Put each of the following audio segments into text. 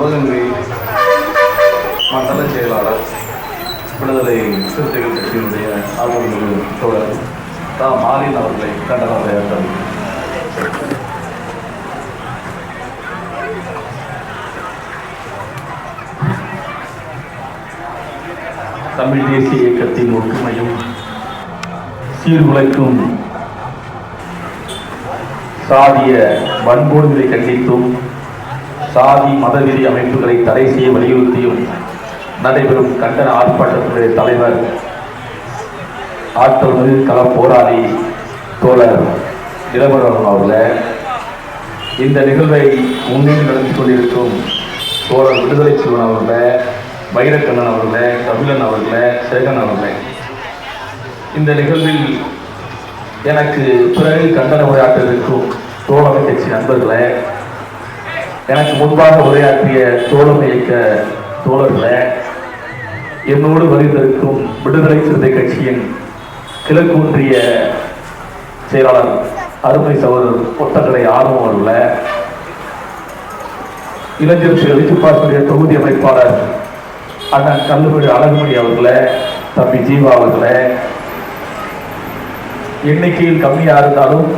சிவகங்கை மண்டல செயலாளர் விடுதலை சிறுத்தைகள் கட்சியினுடைய ஆளுநர்கள் தோழர் தா. மாலின் அவர்களை கண்டன உரையாற்றார் தமிழ் தேசிய இயக்கத்தின் ஒற்றுமையும் சீர்குலைக்கும் சாதிய வன்கொடுமையை கண்டித்தும் சாதி மதவெறி அமைப்புகளை தடை செய்ய வலியுறுத்தியும் நடைபெறும் கண்டன ஆர்ப்பாட்டத்தினுடைய தலைவர் ஆற்றல் மிகு கள போராளி தோழர் நிலவரம் அவர்களே இந்த நிகழ்வை முன்னின்று நடந்து கொண்டிருக்கும் தோழர் விடுதலை சிவன் அவர்களே வைரக்கண்ணன் அவர்களே தமிழன் அவர்களே சேகன் அவர்களே இந்த நிகழ்வில் எனக்கு பிறகு கண்டன உரையாற்ற இருக்கும் தோழமை கட்சி நண்பர்களே எனக்கு முன்பாக உரையாற்றிய தோழமை இயக்க தோழர்களை என்னோடு வருவதற்கும் விடுதலை சிறுத்தை கட்சியின் கிழக்கு ஒன்றிய செயலாளர் அருமை சகோதரர் ஒட்டக்கடை ஆர்வம் அவர்களே இளைஞர் ஸ்ரீ எழுத்துப்பாசுடைய தொகுதி அமைப்பாளர் அண்ணன் கல்லுமொழி அழகுமணி அவர்களை தம்பி ஜீவா அவர்களை எண்ணிக்கையில் கம்மியா இருந்தாலும்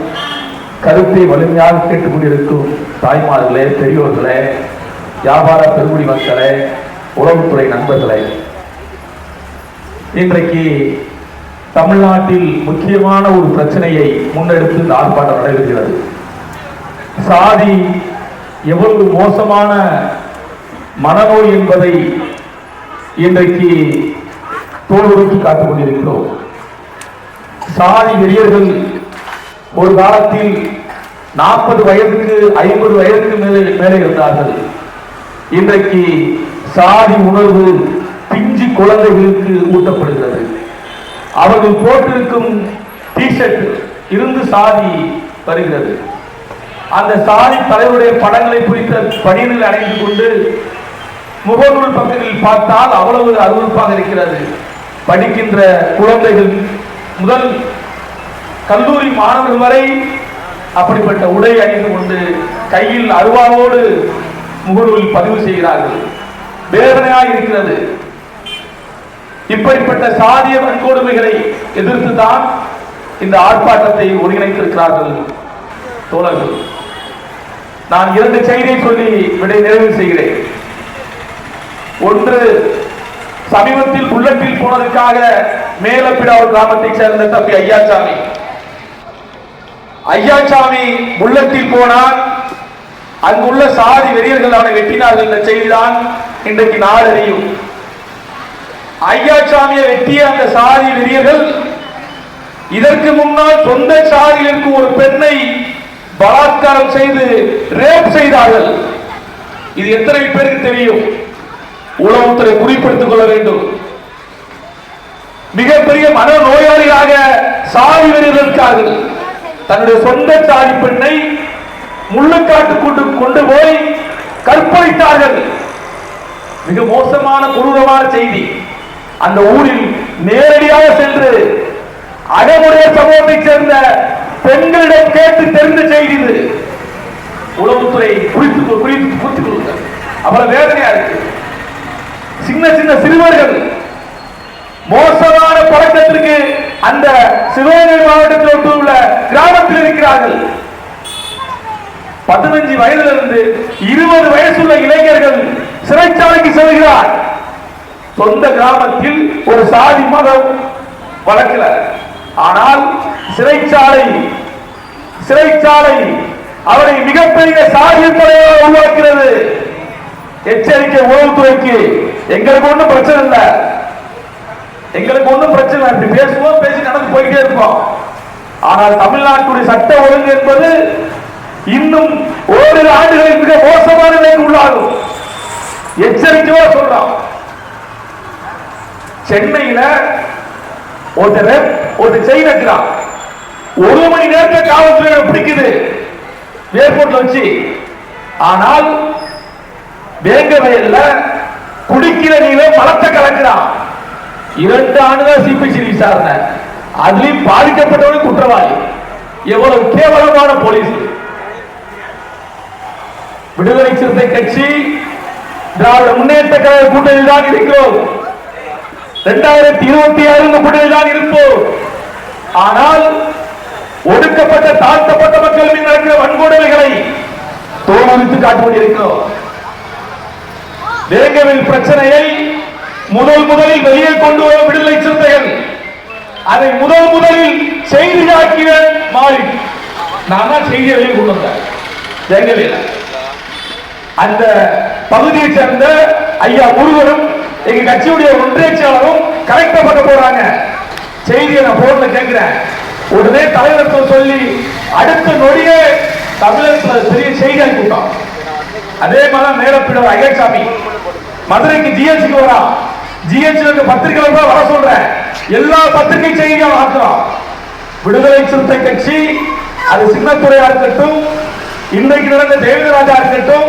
கருத்தை வலிமையாக கேட்டுக்கொண்டிருக்கும் தாய்மார்களே பெரியோர்களே வியாபார பெருங்குடி மக்களே உளவுத்துறை நண்பர்களே இன்றைக்கு தமிழ்நாட்டில் முக்கியமான ஒரு பிரச்சனையை முன்னெடுத்து இந்த ஆர்ப்பாட்டம் நடைபெறுகிறது. சாதி எவ்வளவு மோசமான மனநோய் என்பதை இன்றைக்கு தோல்வெடுத்து காத்துக் கொண்டிருக்கிறோம். சாதி வெறியர்கள் ஒரு காலத்தில் நாற்பது வயதுக்கு ஐம்பது வயதுக்கு மேலே மேலே இருந்தார்கள். இன்றைக்கு சாதி உணர்வு பிஞ்சு குழந்தைகளுக்கு ஊட்டப்படுகிறது. அவர்கள் போட்டிருக்கும் டிஷர்ட் இருந்து சாதி வருகிறது. அந்த சாதி தலைவருடைய படங்களை குறித்த பணியில் அடைந்து கொண்டு முகநூல் பக்கத்தில் பார்த்தால் அவ்வளவு அருவருப்பாக இருக்கிறது. படிக்கின்ற குழந்தைகள் முதல் கல்லூரி மாணவர்கள் வரை அப்படிப்பட்ட உடை அணிந்து கொண்டு கையில் அருவாவோடு முகநூலில் பதிவு செய்கிறார்கள். வேதனையாக இருக்கிறது. இப்படிப்பட்ட சாதிய வன்கொடுமைகளை எதிர்த்து தான் இந்த ஆர்ப்பாட்டத்தை ஒருங்கிணைத்திருக்கிறார்கள் தோழர்கள். நான் இரண்டு செய்தியை சொல்லி விடை நிறைவு செய்கிறேன். ஒன்று சமீபத்தில் புல்லட்டில் போனதற்காக மேலப்பிடாவூர் கிராமத்தைச் சேர்ந்த தம்பி ஐயாச்சாமி. ஐயாச்சாமி உள்ளத்தில் போனால் அங்குள்ள சாதி வெறியர்கள் அவனை வெட்டினார்கள் என்ற செய்திதான் இன்றைக்கு நாடறியும் ஐயாச்சாமியை வெட்டிய அந்த சாதி வெறியர்கள் இதற்கு முன்னால் சொந்த சாதியில் இருக்கும் ஒரு பெண்ணை பலாத்காரம் செய்து ரேப் செய்தார்கள். இது எத்தனை பேருக்கு தெரியும்? உளவுத்துறை குறிப்பிடுத்திக் கொள்ள வேண்டும். மிகப்பெரிய மன நோயாளிகளாக சாதி வெறியர்கள் இருக்கார்கள். தன்னுடைய சொந்த சாதி பெண்ணை முள்ளுக்காட்டு கொண்டு கொண்டு போய் கற்பழித்தார்கள். மிக மோசமான கொடூரமான செய்தி. அந்த ஊரில் நேரடியாக சென்று அகமுடைய சமூகத்தைச் சேர்ந்த பெண்களிடம் கேட்டு தெரிந்த செய்தி இது. உளவுத்துறை குறித்து குறித்து குறித்துக் கொள்ளுங்கள் அவ்வளவு வேதனையா இருக்கு. சின்ன சின்ன சிறுவர்கள் மோசமான பழக்கத்திற்கு அந்த சிவகங்கை மாவட்டத்தில் ஒட்டுள்ள கிராமத்தில் இருக்கிறார்கள். பதினஞ்சு வயதிலிருந்து இருபது வயசுள்ள இளைஞர்கள் சிறைச்சாலைக்கு செல்கிறார். சொந்த கிராமத்தில் ஒரு சாதி மதம் வளர்க்கல. ஆனால் சிறைச்சாலை சிறைச்சாலை அவரை மிகப்பெரிய சாதி தலைவராக உருவாக்கிறது எச்சரிக்கை உளவுத்துறைக்கு எங்களுக்கு ஒன்றும் பிரச்சனை இல்லை. எங்களுக்கு ஒன்றும் பிரச்சனை இப்படி பேசுவோம் பேசி நடந்து போயிட்டே இருக்கோம். ஆனால் தமிழ்நாட்டுடைய சட்ட ஒழுங்கு என்பது இன்னும் ஓரிரு ஆண்டுகளில் மிக மோசமான நிலைக்கு உள்ளாகும். எச்சரிக்கையோட சொல்றோம். சென்னையில ஒருத்தர் ஒரு செயின் வைக்கிறான் ஒரு மணி நேரத்தில் காவல்துறை பிடிக்குது. ஏர்போர்ட்ல வச்சு. ஆனால் வேங்க வயல்ல குடிக்கிற நீரை மலத்தை கலக்கிறான். இரண்டு ஆண்டுகள் சிபிசி விசாரணை. அதுலயும் பாதிக்கப்பட்டவன் குற்றவாளி. எவ்வளவு கேவலமான போலீஸ். விடுதலை சிறுத்தை கட்சி திராவிட முன்னேற்ற கழக கூட்டணியில் தான் இருக்கிறோம். இரண்டாயிரத்தி இருபத்தி ஆறு இந்த கூட்டணியில் தான் இருப்போம். ஆனால் ஒடுக்கப்பட்ட தாழ்த்தப்பட்ட மக்கள் மீது நடக்கிற வன்கொடுமைகளை தோல்வித்து காட்டிக் கொண்டிருக்கிறோம். வேங்கவில் பிரச்சனையை முதல் முதலில் வெளியே கொண்டு வரும் விடுதலை சிறுத்தைகள். அதை முதல் முதலில் செய்தியாக்கிய மாறி நான் தான் செய்தியை வெளியே கொண்டு வந்தேன். அந்த பகுதியை சேர்ந்த ஐயா முருகனும் எங்க கட்சியுடைய ஒன்றியச்சாளரும் செயலரும் கரெக்டா பண்ண போறாங்க. செய்தியை நான் போன்ல கேட்கிறேன். உடனே தலைவர்கள் சொல்லி அடுத்த நொடியே தமிழகத்தில் பெரிய செய்தி கூட்டம். அதே மாதிரி மேலப்பிடவர் ஐயசாமி மதுரைக்கு ஜிஎஸ்டிக்கு வரா. ஜிஎஸ்டி பத்திரிகை வர சொல்றேன். எல்லா பத்திரிகை செய்தியும் ஆக்குறோம் விடுதலை சிறுத்தை கட்சி அது சின்னத்துறையா இருக்கட்டும் இன்றைக்கு நடந்த தேவராஜா இருக்கட்டும்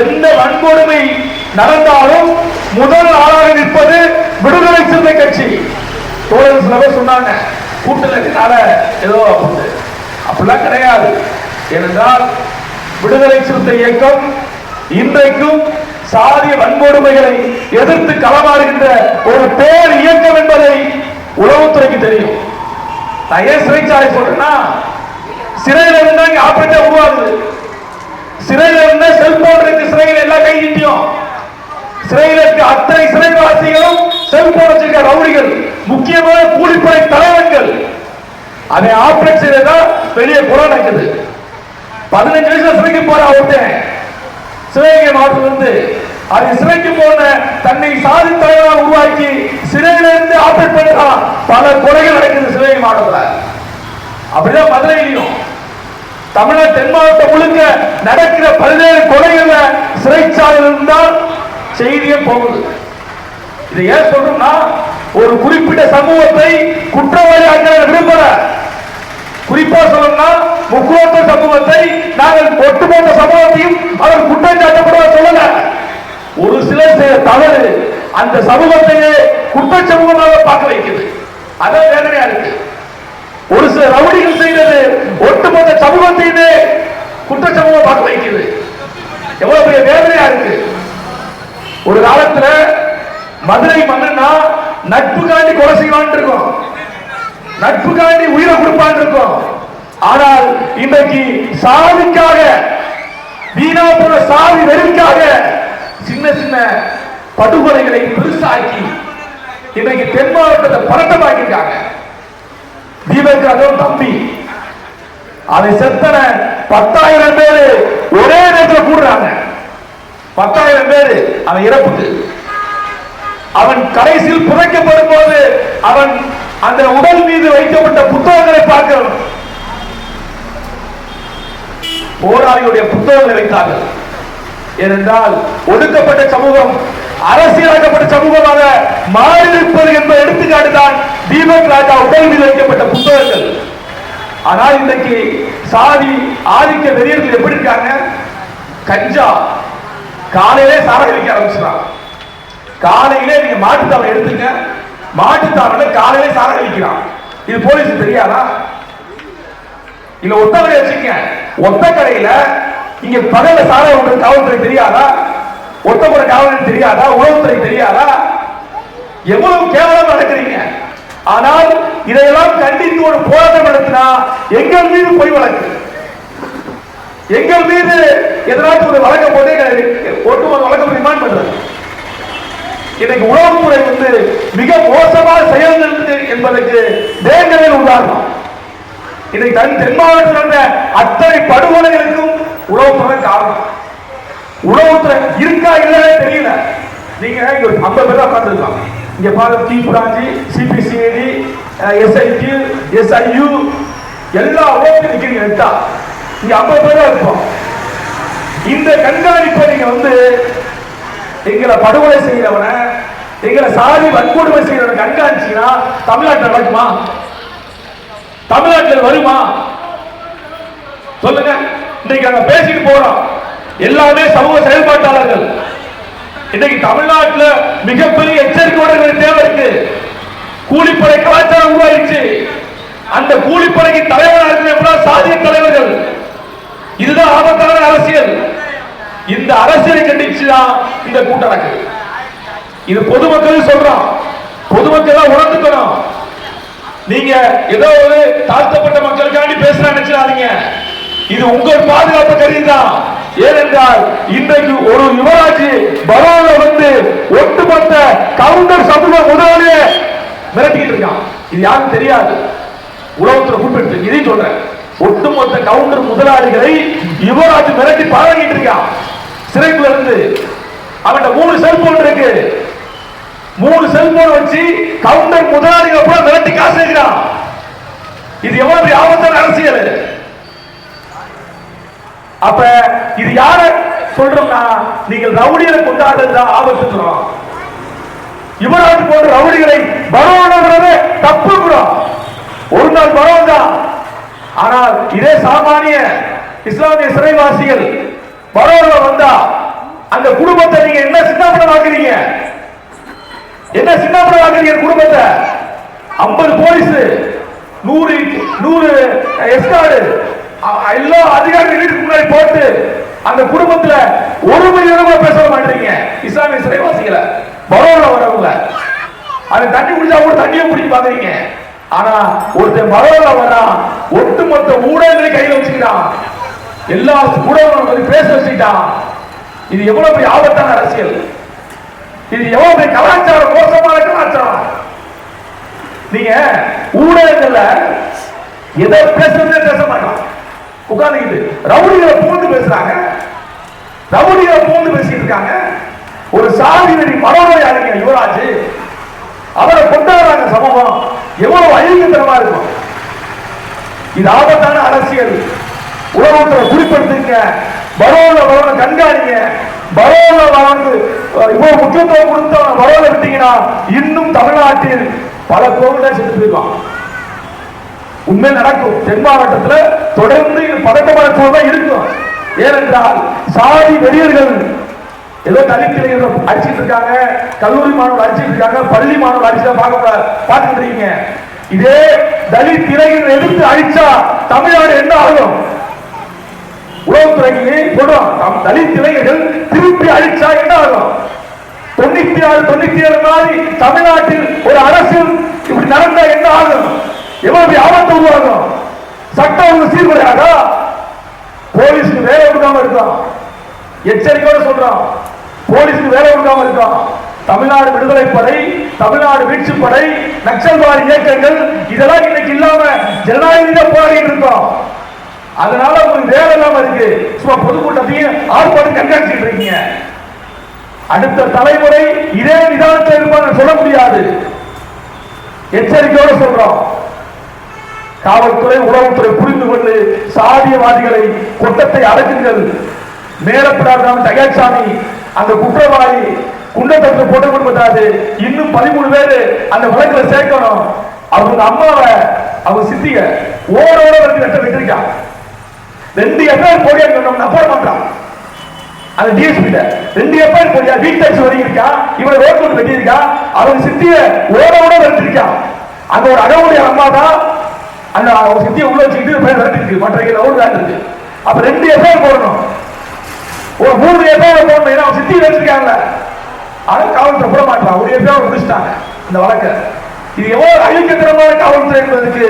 எந்த வன்கொடுமை நடந்தாலும் முதல் ஆளாக நிற்பது விடுதலை சிறுத்தை கட்சி. தோழர் சில பேர் சொன்னாங்க கூட்டத்தினால ஏதோ அப்படிலாம் கிடையாது. ஏனென்றால் விடுதலை சிறுத்தை இயக்கம் இன்றைக்கும் சாதிய வன்கொடுமைகளை எதிர்த்து களமாடுகின்ற ஒரு பேர் இயக்கம் என்பதை உளவுத்துறைக்கு தெரியும். நான் ஏன் சிறைச்சாலை சொல்றேன்னா சிறையில் இருந்தா இங்க ஆபரேட்டர் உருவாகுது. சிறையில் இருந்தா செல்போன் இருக்கு எல்லாம் எல்லா கையிட்டியும் சிறையில் இருக்க அத்தனை சிறைவாசிகளும் செல்போன் வச்சிருக்க ரவுடிகள் முக்கியமான கூலிப்படை தலைவர்கள். அதை ஆபரேட் செய்யறதா வெளியே குரல் நடக்குது பதினஞ்சு வயசுல சிறைக்கு போற ஒருத்தன் சிறையை மாவட்டத்திலிருந்து அது சிறைக்கு போன தன்னை சாதி தலைவராக உருவாக்கி சிறையிலிருந்து இருந்து ஆபரேட் பல கொலைகள் நடக்குது சிறையை மாவட்டத்துல. அப்படிதான் மதுரையிலையும். தமிழக தென் மாவட்டம் முழுக்க நடக்கிற பல்வேறு கொலைகள்ல சிறைச்சாலையில் இருந்தால் செய்தியே போகுது. இதை ஏன் சொல்றோம்னா ஒரு குறிப்பிட்ட சமூகத்தை குற்றவாளியாக்க விரும்பல. குறிப்பா சொல்லணும்னா முக்குவத்த சமூகத்தை நாங்கள் ஒட்டுமொத்த சமூகத்தையும் அவர் குற்றம் சொல்லல ஒரு சில தவறு அந்த சமூகத்தையே குற்ற சமூகமாக பார்க்க வைக்குது அதான் வேதனையா இருக்கு. ஒரு சில ரவுடிகள் செய்தது ஒட்டுமொத்த சமூகத்தையுமே குற்ற சமூகமாக பார்க்க வைக்குது எவ்வளவு பெரிய வேதனையா இருக்கு. ஒரு காலத்துல மதுரை மன்னனா நட்புக்காண்டி கொலை செய்வான் இருக்கும். நட்புக்காண்டி உயிரை கொடுப்பான் இருக்கும். ஆனால் இன்றைக்கு சாதிக்காக வீணா போன சாதி வெறுக்காக சின்ன சின்ன படுகொலைகளை பெருசாக்கி இன்றைக்கு தென் மாவட்டத்தை பரட்டமாக்கிருக்காங்க தீபக் அதுவும் தம்பி. அதை செத்தன பத்தாயிரம் பேரு ஒரே நேரத்தில் கூடுறாங்க. பத்தாயிரம் பேரு அவன் இறப்புக்கு. அவன் கடைசியில் புதைக்கப்படும் போது அவன் அந்த உடல் மீது வைக்கப்பட்ட புத்தகங்களை பார்க்கிறோம். போராளியுடைய புத்தகங்களை வைத்தார்கள். ஏனென்றால் ஒடுக்கப்பட்ட சமூகம் அரசியலாக்கப்பட்ட சமூகமாக மாறியிருப்பது என்ப எடுத்துக்காட்டு தான் தீபக் ராஜா உடல் மீது வைக்கப்பட்ட புத்தகங்கள். ஆனால் இன்றைக்கு சாதி ஆதிக்க வெறியர்கள் எப்படி இருக்காங்க? கஞ்சா. காலையிலே சாராய வைக்க ஆரம்பிச்சுறான் காலையிலே நீங்க மாட்டுத்தாவணை எடுத்துங்க. மாட்டுத்தாவணை காலையிலே சாராய அடிக்கிறான் இது போலீஸ் தெரியாதா? இல்ல ஒத்த கடையை வச்சுக்க ஒத்த கடையில இங்க பகல சாராய உங்களுக்கு காவல்துறை தெரியாதா? ஒத்தப்புற காவல்துறை தெரியாதா? உளவுத்துறை தெரியாதா? எவ்வளவு கேவலம் நடக்கிறீங்க. ஆனால் இதையெல்லாம் கண்டித்து ஒரு போராட்டம் நடத்தினா எங்கள் மீது பொய் வழக்கு. எங்கள் மீது எதனாச்சும் ஒரு வழக்க போட்டு ஒட்டுமொத்த வழக்கம் ரிமாண்ட் பண்றது இன்னைக்கு உளவுத்துறை வந்து மிக மோசமாக செயல்கள் என்பதற்கு வேங்கவே உதாரணம் இன்னைக்கு தன் தென் மாவட்டத்தில் நடந்த அத்தனை படுகொலைகளுக்கும் உணவுத்துறை காரணம். உணவுத்துறை இருக்கா இல்லவே தெரியல. நீங்க இங்க ஒரு ஐம்பது பேர் உட்காந்துருக்காங்க இங்க பாருங்க D branch CBCID SIT SIU எல்லா உலகத்தையும் நிக்கிறீங்க நெட்டா இங்க ஐம்பது பேர் தான் இருப்போம். இந்த கண்காணிப்பை நீங்க வந்து எங்களை படுகொலை செய்யறவன எங்களை சாதி வன்கொடுமை செய்யறவனை கண்காணிச்சீங்கன்னா தமிழ்நாட்டில் நடக்குமா? தமிழ்நாட்டில் வருமா? சொல்லுங்க. இன்னைக்கு அங்க பேசிட்டு போறோம். எல்லாமே சமூக செயல்பாட்டாளர்கள். இன்னைக்கு தமிழ்நாட்டுல மிகப்பெரிய எச்சரிக்கையோட தேவை இருக்கு. கூலிப்படை கலாச்சாரம் உருவாயிடுச்சு. அந்த கூலிப்படைக்கு தலைவராக இருக்கிற சாதிய தலைவர்கள்? இதுதான் ஆபத்தான அரசியல். இந்த அரசியலை கண்டிச்சு தான் இந்த கூட்டம் நடக்குது. இது பொதுமக்கள் சொல்றோம் பொதுமக்கள் தான் உணர்ந்துக்கணும். நீங்க ஏதோ ஒரு தாழ்த்தப்பட்ட மக்களுக்காண்டி பேசுற நினைச்சிடாதீங்க. இது உங்கள் பாதுகாப்பு கருதிதான் ஏனென்றால் இன்றைக்கு ஒரு யுவராஜ் பரோல வந்து ஒட்டுமொத்த கவுண்டர் சமூக முதலாளியே மிரட்டிக்கிட்டு இருக்கான். இது யாரும் தெரியாது. உலகத்துல குறிப்பிட்டு இதையும் சொல்றேன். ஒட்டுமொத்த கவுண்டர் முதலாளிகளை யுவராஜ் மிரட்டி பழகிட்டு இருக்கான். சிறைக்குள்ள இருந்து அவன் மூணு செல்போன் இருக்கு. மூணு செல்போன் வச்சு கவுண்டர் முதலாளிகளை கூட மிரட்டி காசு இருக்கிறான் இது எவ்வளவு பெரிய ஆபத்தான அரசியல். அப்ப இது யார சொல்றோம்னா நீங்கள் ரவுடிகளை கொண்டாடுறது தான் சொல்றோம். யுவராஜ் போன்ற ரவுடிகளை பரவாயில்லை தப்புக்கிறோம் ஒரு நாள் பரவம் தான் ஆனால் இதே சாமானிய இஸ்லாமிய சிறைவாசிகள் பரோல வந்தா அந்த குடும்பத்தை நீங்க என்ன சின்னப்படமாக்குறீங்க என்ன சின்னப்படமாக்குறீங்க குடும்பத்தை? ஐம்பது போலீஸ் நூறு நூறு எஸ்கார்டு எல்லா அதிகாரிகள் வீட்டுக்கு முன்னாடி போட்டு அந்த குடும்பத்துல ஒரு மணி நேரமா பேச மாட்டீங்க. இஸ்லாமிய சிறைவாசிகளை. பரோல வரவங்க அது தண்ணி குடிச்சா கூட தண்ணியை குடிக்க பாக்குறீங்க ஆனா ஒருத்தன் பரோல வரா ஒட்டுமொத்த ஊடகங்களை கையில வச்சுக்கிறான். எல்லா ஊடகங்களும் வந்து பேச வச்சுட்டான் இது எவ்வளவு பெரிய ஆபத்தான அரசியல். இது எவ்வளவு பெரிய கலாச்சாரம் மோசமான கலாச்சாரம். நீங்க ஊடகங்கள்ல எதை பேசுறதே பேச மாட்டான் உட்கார்ந்துக்கிட்டு ரவுடிகளை பூந்து பேசுறாங்க. ரவுடிகளை பூந்து பேசிட்டு இருக்காங்க. ஒரு சாதி நடி மனோரையாளிங்க யுவராஜ் அவரை கொண்டாடுறாங்க சமூகம். எவ்வளவு அழிவுத்தனமா இருக்கும். இது ஆபத்தான அரசியல். உலகத்துல குறிப்பிடுத்துங்க பரோல பரோல கண்காணிங்க பரோல வளர்ந்து இவ்வளவு முக்கியத்துவம் கொடுத்து பரோல விட்டீங்கன்னா இன்னும் தமிழ்நாட்டில் பல கோவில செத்து போயிடுவான் உண்மை நடக்கும். தென் மாவட்டத்துல தொடர்ந்து பதட்டமான சூழல் இருக்கும். ஏனென்றால் சாதி வெறியர்கள் ஏதோ தனித்திரைகள் அடிச்சுட்டு இருக்காங்க கல்லூரி மாணவர்கள் அடிச்சுட்டு இருக்காங்க பள்ளி மாணவர்கள் அடிச்சா பார்க்க பார்த்துட்டு இருக்கீங்க. இதே தலித் திரைகள் எதிர்த்து அழிச்சா தமிழ்நாடு என்ன ஆகும்? உளவுத்துறைக்கு சொல்றோம் நம் தலித் இளைஞர்கள் திருப்பி அழிச்சா என்ன ஆகும்? தொண்ணூத்தி ஆறு தொண்ணூத்தி ஏழு மாதிரி தமிழ்நாட்டில் ஒரு அரசு இப்படி நடந்தா என்ன ஆகும்? எவ்வளவு ஆபத்து உருவாகும்? சட்டம் ஒழுங்கு சீர்குலையாதா? போலீஸ்க்கு வேலை கொடுக்காம இருக்கோம் எச்சரிக்கையோட சொல்றோம் போலீஸ்க்கு வேலை கொடுக்காம இருக்கோம் தமிழ்நாடு விடுதலை படை தமிழ்நாடு மீட்சி படை நக்சல்வாதி இயக்கங்கள் இதெல்லாம் இன்னைக்கு இல்லாம ஜனநாயக போராடிட்டு இருக்கோம். அதனால உங்களுக்கு வேலை இல்லாம இருக்கு. சும்மா பொதுக்கூட்டத்தையும் ஆர்ப்பாட்டம் கண்காணிச்சுட்டு இருக்கீங்க. அடுத்த தலைமுறை இதே நிதானத்தில் இருப்பாங்க சொல்ல முடியாது. எச்சரிக்கையோட சொல்றோம். காவல்துறை உளவுத்துறை புரிந்து கொண்டு சாதியவாதிகளை கொட்டத்தை அடக்குங்கள். மேலப்படாதான் தயாச்சாமி அந்த குற்றவாளி குண்டத்தட்டு போட்டு கொடுப்பதாது இன்னும் பதிமூணு பேரு அந்த வழக்குல சேர்க்கணும். அவங்க அம்மாவை அவங்க சித்திய ஓரோட வந்து வெட்ட விட்டுருக்கான். ரெண்டு எஃப்ஐஆர் போடியா சொன்னோம் நம்ப மாட்டான் அந்த டிஎஸ்பி ரெண்டு எஃப்ஐஆர் போடியா வீட்டாச்சு வரைக்கும் இருக்கா? இவரை ரோட் கொண்டு வெட்டியிருக்கா? அவன் சித்திய ஓட ஓட வெட்டிருக்கான் அங்க ஒரு அடவுடைய அம்மா தான். அந்த அவன் சித்திய உள்ள வச்சுக்கிட்டு பேர் வெட்டிருக்கு மற்ற ஓடு தான் இருக்கு. அப்ப ரெண்டு எஃப்ஐஆர் போடணும். ஒரு மூணு எஃப்ஐஆர் போடணும். ஏன்னா அவங்க சித்தியை வச்சிருக்காங்கல்ல ஆனா காவல்துறை போட மாட்டான். ஒரு எஃப்ஐஆர் முடிச்சிட்டாங்க இந்த வழக்கை. இது எவ்வளவு அழிக்கத்தனமான காவல்துறை என்பதற்கு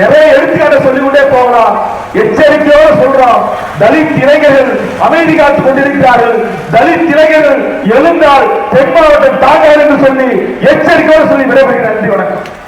நிறைய எடுத்துக்காட்ட சொல்லிக்கொண்டே போகலாம். எச்சரிக்கையோடு சொல்றோம். தலித் இளைஞர்கள் அமைதி காத்துக் கொண்டிருக்கிறார்கள். தலித் இளைஞர்கள் எழுந்தால் தென் மாவட்டம் தாங்க என்று சொல்லி எச்சரிக்கையோடு சொல்லி விடைபெறுகிறேன். நன்றி வணக்கம்.